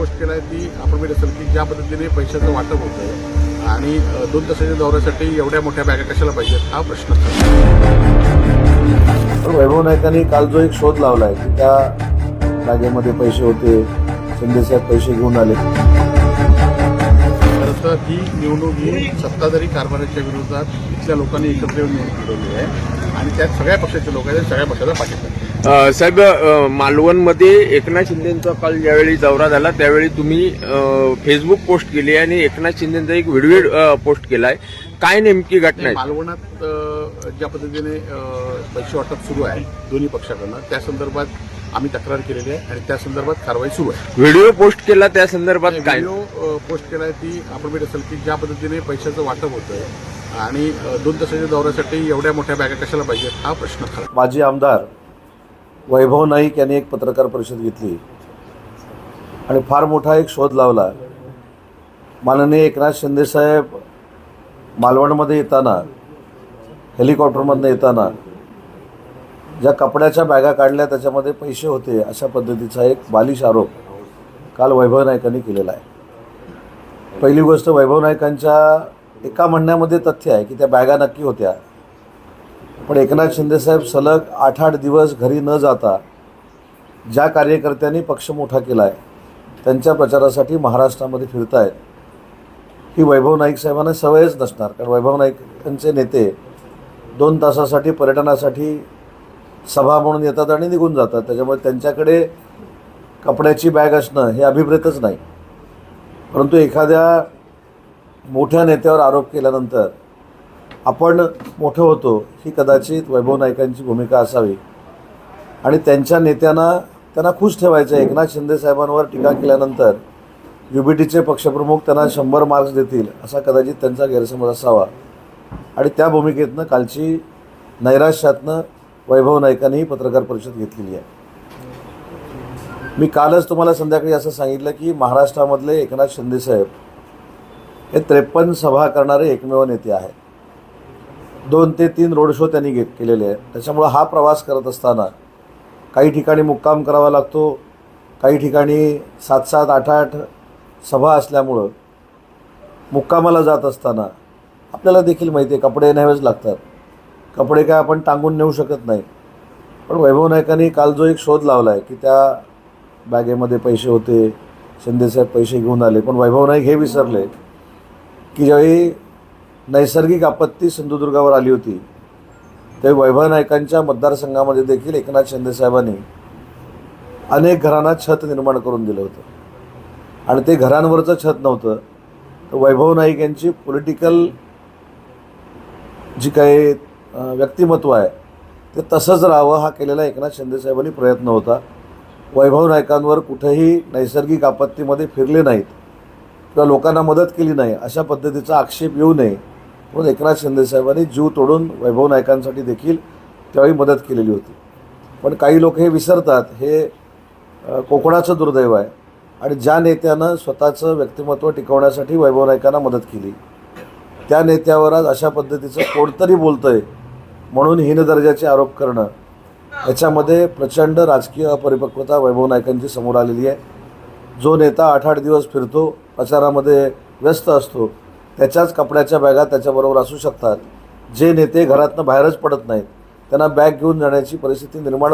Post केला आहे ती आपण बघितलं असेल की ज्या पद्धतीने पैशाचं वाटप होतं आणि दोन तासाच्या दौऱ्यासाठी एवढ्या मोठ्या बॅगा कशाला पाहिजेत हा प्रश्न. वैभव नाईकांनी काल जो एक शोध लावलाय की त्या बॅगेमध्ये पैसे होते शिंदेसाहेब पैसे घेऊन आले. तर ही निवडणूक ही सत्ताधारी कारभाराच्या विरोधात इथल्या लोकांनी एकत्र येऊन निवडणूक लढवली आहे. आणि त्यात सगळ्या पक्षाचे लोक आहेत सगळ्या पक्षाचा पाठिंबा साहेब मालवणमध्ये एकनाथ शिंदेचा काल ज्यावेळी दौरा झाला त्यावेळी तुम्ही फेसबुक पोस्ट केली आणि एकनाथ शिंदेचा एक व्हिडिओ पोस्ट केलाय. काय नेमकी घटना आहे? मालवणात ज्या पद्धतीने पैसे वाटप सुरू आहे दोन्ही पक्षाकडनं त्या संदर्भात आम्ही तक्रार केलेली आहे आणि त्या संदर्भात कारवाई सुरू आहे. व्हिडिओ पोस्ट केला त्या संदर्भात काय? व्हिडिओ पोस्ट केलाय ती आपण बघितलं असेल की ज्या पद्धतीने पैशाचं वाटप होतं आणि दोन तासाच्या दौऱ्यासाठी एवढ्या मोठ्या बॅगा कशाला पाहिजेत हा प्रश्न खरा. माजी आमदार वैभव नाईक यांनी एक पत्रकार परिषद घेतली. आणि फार मोठा एक शोध लावला. माननीय एकनाथ शिंदेसाहेब मालवणमध्ये येताना हेलिकॉप्टरमधनं येताना ज्या कपड्याच्या बॅगा काढल्या त्याच्यामध्ये पैसे होते अशा पद्धतीचा एक बालिश आरोप काल वैभव नाईकांनी केलेला आहे. पहिली गोष्ट वैभव नाईकांच्या एका म्हणण्यामध्ये तथ्य आहे की त्या बॅगा नक्की होत्या. पण एकनाथ शिंदेसाहेब सलग आठ आठ दिवस घरी न जाता ज्या कार्यकर्त्यांनी पक्ष मोठा केला आहे त्यांच्या प्रचारासाठी महाराष्ट्रामध्ये फिरतायत. ही वैभव नाईक साहेबांना सवयच नसणार. कारण वैभव नाईक यांचे नेते दोन तासासाठी पर्यटनासाठी सभा म्हणून येतात आणि निघून जातात. त्याच्यामुळे त्यांच्याकडे कपड्याची बॅग असणं हे अभिप्रेतच नाही. परंतु एखाद्या मोठ्या नेत्यावर आरोप केल्यानंतर आपण मोठं होतो ही कदाचित वैभव नायकांची भूमिका असावी. आणि त्यांच्या नेत्यांना त्यांना खुश ठेवायचं आहे. एकनाथ शिंदे साहेबांवर टीका केल्यानंतर यू बी टीचे पक्षप्रमुख त्यांना शंभर मार्क्स देतील असा कदाचित त्यांचा गैरसमज असावा. आणि त्या भूमिकेतनं कालची नैराश्यातनं वैभव नाईकांनीही पत्रकार परिषद घेतलेली आहे. मी कालच तुम्हाला संध्याकाळी असं सांगितलं की महाराष्ट्रामधले एकनाथ शिंदेसाहेब हे त्रेपन्न सभा करणारे एकमेव नेते आहेत. दोन ते तीन रोड शो त्यांनी घे केलेले आहेत. त्याच्यामुळं हा प्रवास करत असताना काही ठिकाणी मुक्काम करावा लागतो. काही ठिकाणी सात सात आठ आठ सभा असल्यामुळं मुक्कामाला जात असताना आपल्याला देखील माहिती आहे कपडे न्यावेच लागतात. कपडे काय आपण टांगून नेऊ शकत नाही. पण वैभव नायकांनी काल जो एक शोध लावला आहे की त्या बॅगेमध्ये पैसे होते शिंदेसाहेब पैसे घेऊन आले पण वैभव नाईक हे विसरले. की ज्यावेळी नैसर्गिक आपत्ती सिंधुदुर्गावर आली होती त्यावेळी वैभव नायकांच्या मतदारसंघामध्ये देखील एकनाथ शिंदेसाहेबांनी अनेक घरांना छत निर्माण करून दिलं होतं. आणि ते घरांवरचं छत नव्हतं तर वैभव नाईक यांची पॉलिटिकल जी काही व्यक्तिमत्व आहे ते तसंच राहावं हा केलेला एकनाथ शिंदेसाहेबांनी प्रयत्न होता. वैभव नायकांवर कुठेही नैसर्गिक आपत्तीमध्ये फिरले नाहीत. किंवा लोकांना मदत केली नाही अशा पद्धतीचा आक्षेप येऊ नये. म्हणून एकनाथ शिंदेसाहेबांनी जीव तोडून वैभव नायकांसाठी देखील त्यावेळी मदत केलेली होती. पण काही लोक हे विसरतात हे कोकणाचं दुर्दैव आहे. आणि ज्या नेत्यानं स्वतःचं व्यक्तिमत्व टिकवण्यासाठी वैभव नायकांना मदत केली त्या नेत्यावर आज अशा पद्धतीचं कोणतरी बोलतं आहे म्हणून हीन दर्जाचे आरोप करणं याच्यामध्ये प्रचंड राजकीय अपरिपक्वता वैभव नायकांची समोर आलेली आहे. जो नेता आठ आठ दिवस फिरतो प्रचारामध्ये व्यस्त असतो त्याच्याच कपड्याच्या बॅगा त्याच्याबरोबर असू शकतात. जे नेते घरातनं बाहेरच पडत नाहीत त्यांना बॅग घेऊन जाण्याची परिस्थिती निर्माण